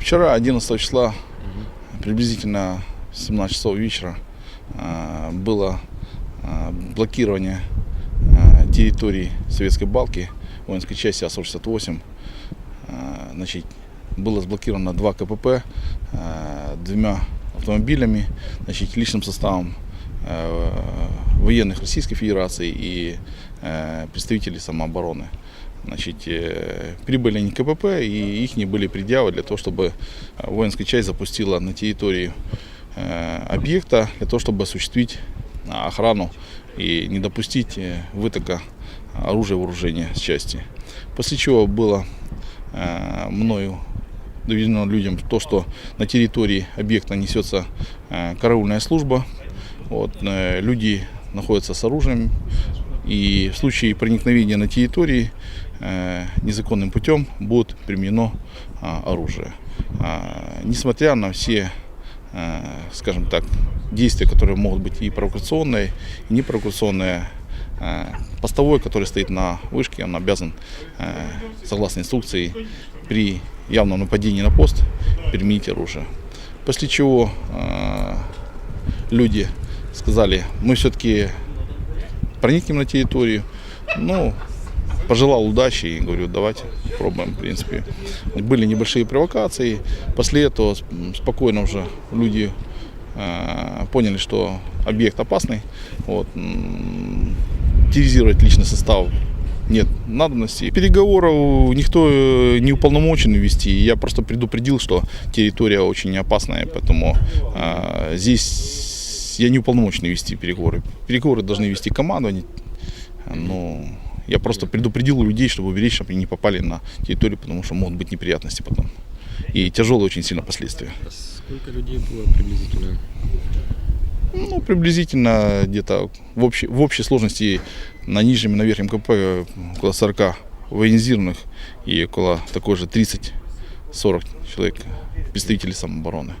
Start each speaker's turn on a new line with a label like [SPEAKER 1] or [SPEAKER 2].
[SPEAKER 1] Вчера, 11 числа, приблизительно в 17 часов вечера, а, было а, блокирование а, территории Советской Балки, воинской части А-168. А, Значит, было заблокировано два КПП двумя автомобилями, значит, личным составом военных Российской Федерации и э, представителей самообороны. Значит, э, прибыли они КПП, и их не были предъявы для того, чтобы э, воинская часть запустила на территории объекта для того, чтобы осуществить охрану и не допустить вытока оружия вооружения с части. После чего было мною доведено людям то, что на территории объекта несется караульная служба. Вот, люди находятся с оружием, и в случае проникновения на территории э, незаконным путем будет применено а, оружие. А, Несмотря на все, э, скажем так, действия, которые могут быть и провокационные, и непровокационные, э, постовой, который стоит на вышке, он обязан, согласно инструкции, при явном нападении на пост применить оружие. После чего люди сказали, мы все-таки проникнем на территорию. Ну, пожелал удачи и говорю, давайте пробуем, в принципе. Были небольшие провокации. После этого спокойно уже люди э, поняли, что объект опасный. Вот, терроризировать личный состав нет надобности. Переговоров никто э, не уполномочен вести. Я просто предупредил, что территория очень опасная, поэтому э, здесь я не уполномочен вести переговоры. Переговоры должны вести командование. Но я просто предупредил людей, чтобы уберечь, чтобы они не попали на территорию, потому что могут быть неприятности потом. И тяжелые очень сильно последствия.
[SPEAKER 2] А Сколько людей было приблизительно?
[SPEAKER 1] Ну, приблизительно где-то в общей, в общей сложности на нижнем и на верхнем КП около 40 военизированных и около такой же 30-40 человек представителей самообороны.